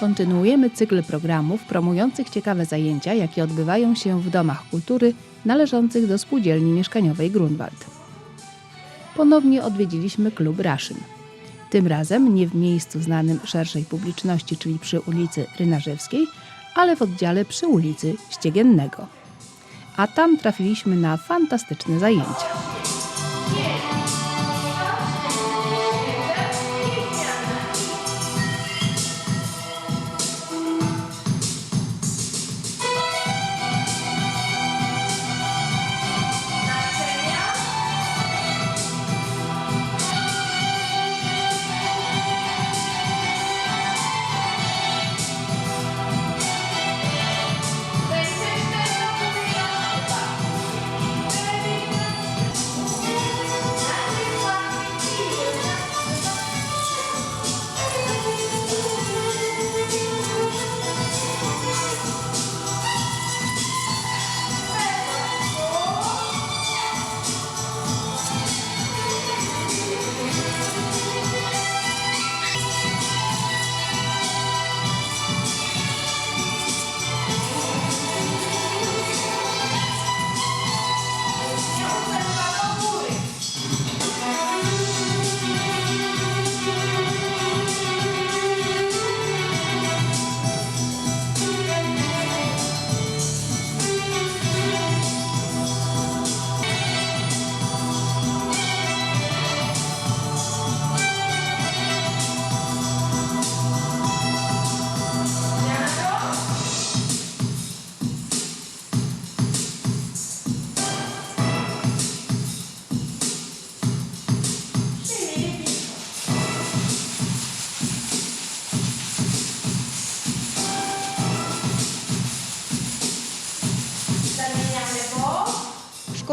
Kontynuujemy cykl programów promujących ciekawe zajęcia, jakie odbywają się w domach kultury należących do spółdzielni mieszkaniowej Grunwald. Ponownie odwiedziliśmy klub Raszyn. Tym razem nie w miejscu znanym szerszej publiczności, czyli przy ulicy Rynarzewskiej, ale w oddziale przy ulicy Ściegiennego. A tam trafiliśmy na fantastyczne zajęcia.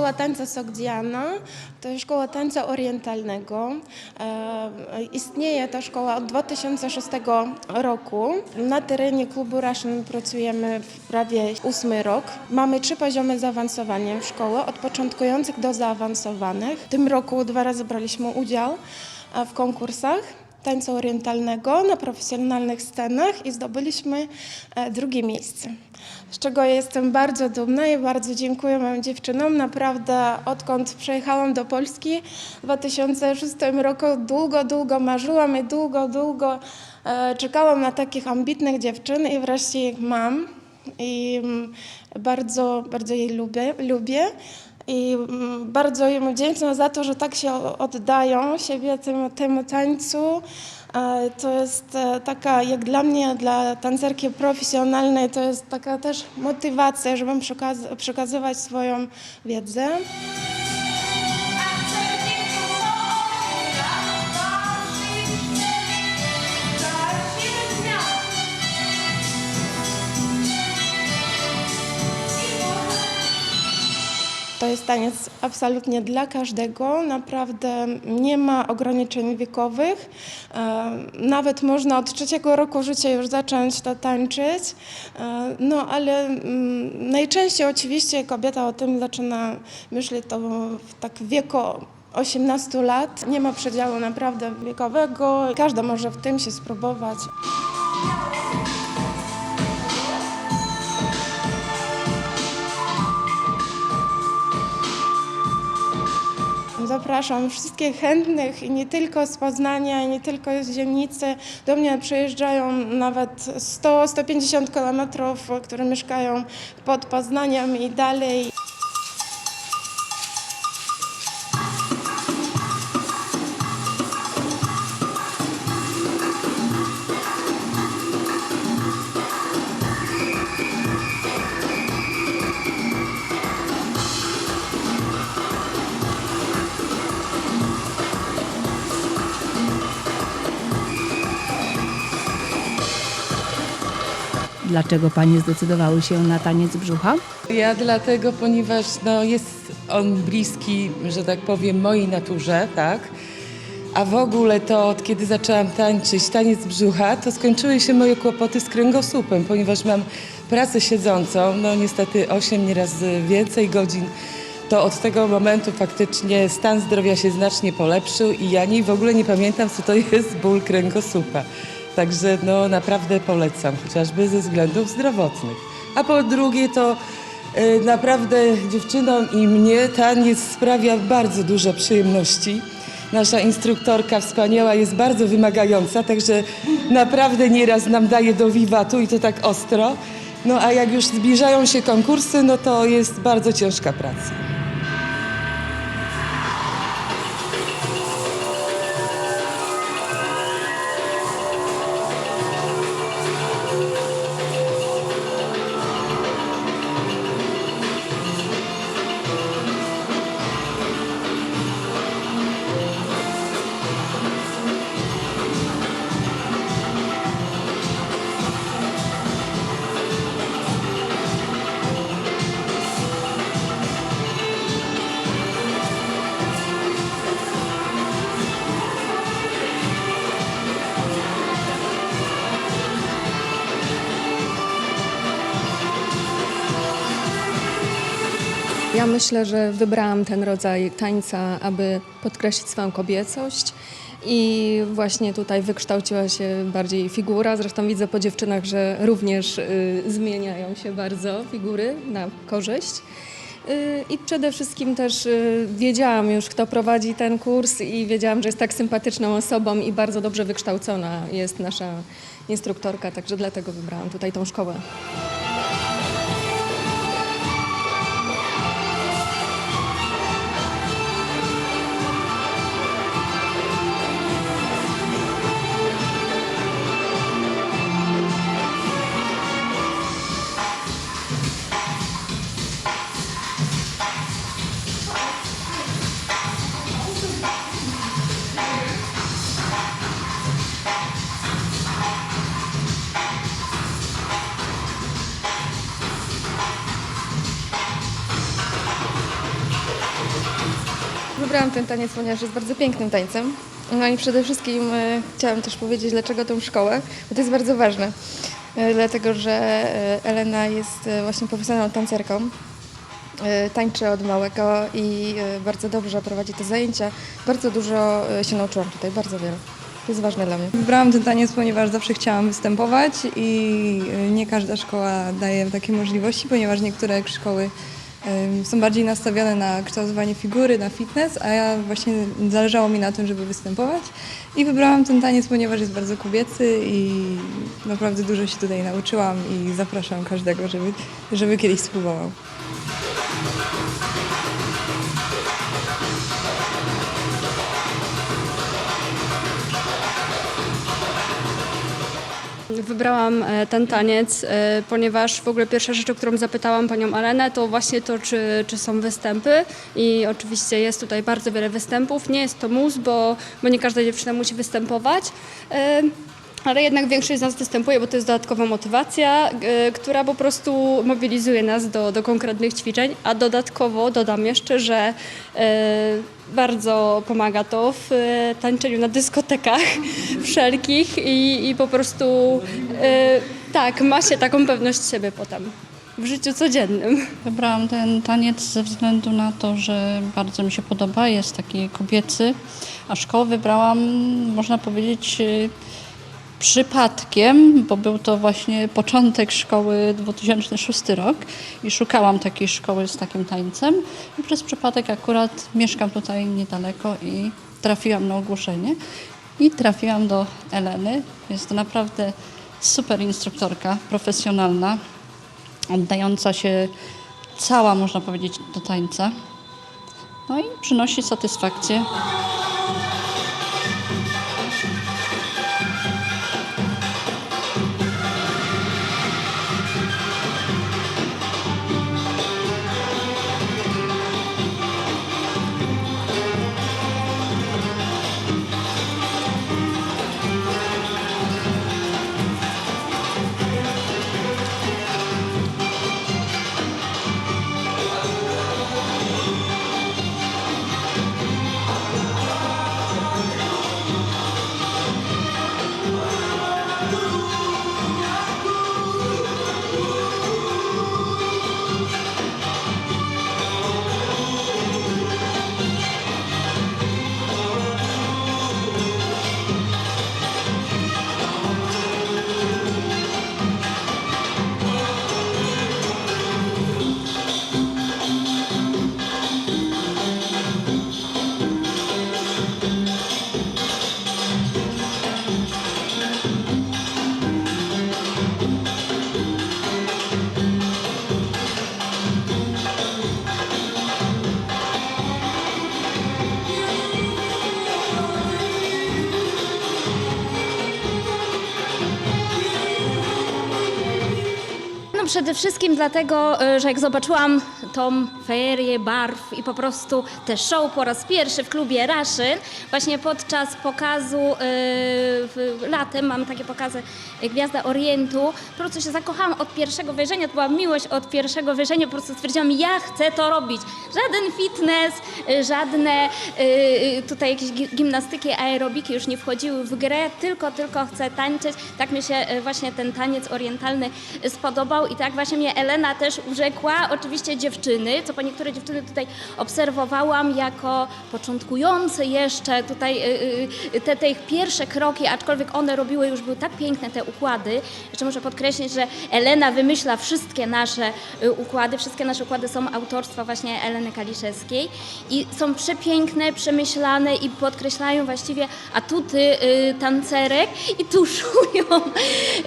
Szkoła tańca Sogdiana to jest szkoła tańca orientalnego. E, istnieje ta szkoła od 2006 roku. Na terenie klubu Russian pracujemy prawie ósmy rok. Mamy trzy poziomy zaawansowania szkoły, od początkujących do zaawansowanych. W tym roku dwa razy braliśmy udział e, w konkursach tańca orientalnego na profesjonalnych scenach i zdobyliśmy e, drugie miejsce. Z czego jestem bardzo dumna i bardzo dziękuję moim dziewczynom. Naprawdę odkąd przyjechałam do Polski w 2006 roku długo, długo marzyłam i długo, długo e, czekałam na takich ambitnych dziewczyn i wreszcie ich mam. I mm, bardzo, bardzo jej lubię. lubię. I mm, bardzo im wdzięczna za to, że tak się oddają siebie temu, temu tańcu. E, To jest e, taka, jak dla mnie, dla tancerki profesjonalnej, to jest taka też motywacja, żeby przekaz- przekazywać swoją wiedzę. To jest taniec absolutnie dla każdego, naprawdę nie ma ograniczeń wiekowych. Nawet można od trzeciego roku życia już zacząć to tańczyć. No ale mm, najczęściej oczywiście kobieta o tym zaczyna myśleć to w tak wieku 18 lat. Nie ma przedziału naprawdę wiekowego. Każda może w tym się spróbować. Zapraszam wszystkich chętnych i nie tylko z Poznania, nie tylko z dzielnicy. Do mnie przyjeżdżają nawet 100-150 kilometrów, które mieszkają pod Poznaniem i dalej. Dlaczego panie zdecydowały się na taniec brzucha? Ja dlatego, ponieważ no, jest on bliski, że tak powiem, mojej naturze, tak? A w ogóle to od kiedy zaczęłam tańczyć taniec brzucha, to skończyły się moje kłopoty z kręgosłupem, ponieważ mam pracę siedzącą, no niestety 8, nieraz więcej godzin. To od tego momentu faktycznie stan zdrowia się znacznie polepszył i ja nie, w ogóle nie pamiętam, co to jest ból kręgosłupa. Także no naprawdę polecam, chociażby ze względów zdrowotnych. A po drugie to e, naprawdę dziewczynom i mnie taniec sprawia bardzo dużo przyjemności. Nasza instruktorka wspaniała jest bardzo wymagająca, także naprawdę nieraz nam daje do wiwatu i to tak ostro. No a jak już zbliżają się konkursy, no to jest bardzo ciężka praca. Ja myślę, że wybrałam ten rodzaj tańca, aby podkreślić swoją kobiecość. I właśnie tutaj wykształciła się bardziej figura. Zresztą widzę po dziewczynach, że również y, zmieniają się bardzo figury na korzyść. Y, I przede wszystkim też y, wiedziałam już, kto prowadzi ten kurs i wiedziałam, że jest tak sympatyczną osobą i bardzo dobrze wykształcona jest nasza instruktorka, także dlatego wybrałam tutaj tą szkołę. Wybrałam ten taniec, ponieważ jest bardzo pięknym tańcem. No i przede wszystkim e, chciałam też powiedzieć, dlaczego tą szkołę, bo to jest bardzo ważne. E, dlatego, że e, Elena jest właśnie profesjonalną tancerką. Tańczy od małego i bardzo dobrze prowadzi te zajęcia. Bardzo dużo się nauczyłam tutaj, bardzo wiele. To jest ważne dla mnie. Wybrałam ten taniec, ponieważ zawsze chciałam występować i nie każda szkoła daje takie możliwości, ponieważ niektóre szkoły są bardziej nastawione na kształtowanie figury, na fitness, a ja właśnie zależało mi na tym, żeby występować i wybrałam ten taniec, ponieważ jest bardzo kobiecy i naprawdę dużo się tutaj nauczyłam i zapraszam każdego, żeby, żeby kiedyś spróbował. Wybrałam e, ten taniec, e, ponieważ w ogóle pierwsza rzecz, o którą zapytałam panią Alenę, to właśnie to, czy, czy są występy. I oczywiście jest tutaj bardzo wiele występów. Nie jest to mus, bo, bo nie każda dziewczyna musi występować. Ale jednak większość z nas występuje, bo to jest dodatkowa motywacja, e, która po prostu mobilizuje nas do, do konkretnych ćwiczeń. A dodatkowo dodam jeszcze, że e, bardzo pomaga to w e, tańczeniu na dyskotekach wszelkich i, i po prostu tak, ma się taką pewność siebie potem w życiu codziennym. Wybrałam ten taniec ze względu na to, że bardzo mi się podoba, jest taki kobiecy, a szkołę wybrałam, można powiedzieć, przypadkiem, bo był to właśnie początek szkoły 2006 rok i szukałam takiej szkoły z takim tańcem i przez przypadek akurat mieszkam tutaj niedaleko i trafiłam na ogłoszenie i trafiłam do Eleny. Jest to naprawdę super instruktorka, profesjonalna, oddająca się cała, można powiedzieć, do tańca. No i przynosi satysfakcję. Przede wszystkim dlatego, y, że jak zobaczyłam tą ferię barw i po prostu te show po raz pierwszy w klubie Raszyn, właśnie podczas pokazu y, w, latem, mamy takie pokazy y, Gwiazda Orientu, po prostu się zakochałam od pierwszego wejrzenia, to była miłość od pierwszego wejrzenia, po prostu stwierdziłam, ja chcę to robić. Żaden fitness, żadne tutaj jakieś gi- gimnastyki, aerobiki już nie wchodziły w grę, tylko, tylko chcę tańczyć. Tak mi się właśnie ten taniec orientalny spodobał i tak właśnie mnie Elena też urzekła. Oczywiście dziewczyny, co po niektóre dziewczyny tutaj obserwowałam jako początkujące jeszcze tutaj y, y, te, te ich pierwsze kroki, aczkolwiek one robiły już, były tak piękne te układy. Jeszcze muszę podkreślić, że Elena wymyśla wszystkie nasze y, układy, wszystkie nasze układy są autorstwa właśnie Eleny Kaliszewskiej i są przepiękne, przemyślane i podkreślają właściwie atuty y, tancerek i tuszują,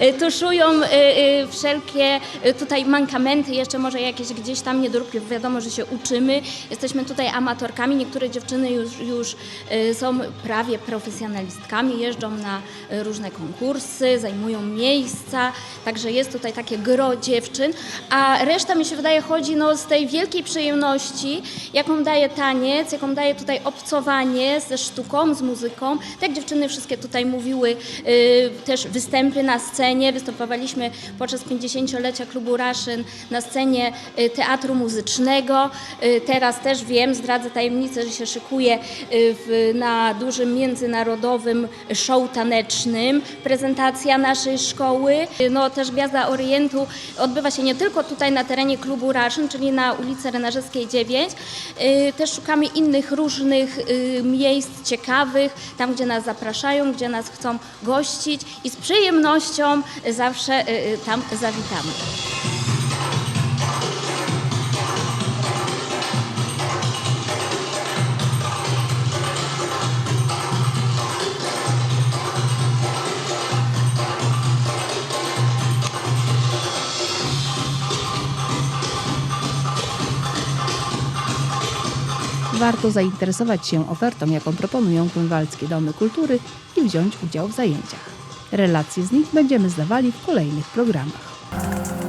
y, tuszują y, y, wszelkie y, tutaj mankamenty, jeszcze może jakieś gdzieś tam niedoróbki, wiadomo, że się uczymy, jesteśmy tutaj amatorkami, niektóre dziewczyny już, już y, są prawie profesjonalistkami, jeżdżą na y, różne konkursy, zajmują miejsca, także jest tutaj takie gro dziewczyn, a reszta mi się wydaje chodzi no, z tej wielkiej przyjemności, jaką daje taniec, jaką daje tutaj obcowanie ze sztuką, z muzyką. Tak dziewczyny wszystkie tutaj mówiły, y, też występy na scenie, występowaliśmy podczas 50-lecia klubu Raszyn na scenie y, teatru muzycznego. Y, teraz też wiem, zdradzę tajemnicę, że się szykuje y, w, na dużym międzynarodowym show tanecznym prezentacja naszej szkoły. No też Gwiazda Orientu odbywa się nie tylko tutaj na terenie klubu Raszyn, czyli na ulicy Renarzewskiej 9. Y, Też szukamy innych różnych miejsc ciekawych, tam gdzie nas zapraszają, gdzie nas chcą gościć i z przyjemnością zawsze tam zawitamy. Warto zainteresować się ofertą, jaką proponują grunwaldzkie domy kultury i wziąć udział w zajęciach. Relacje z nich będziemy zdawali w kolejnych programach.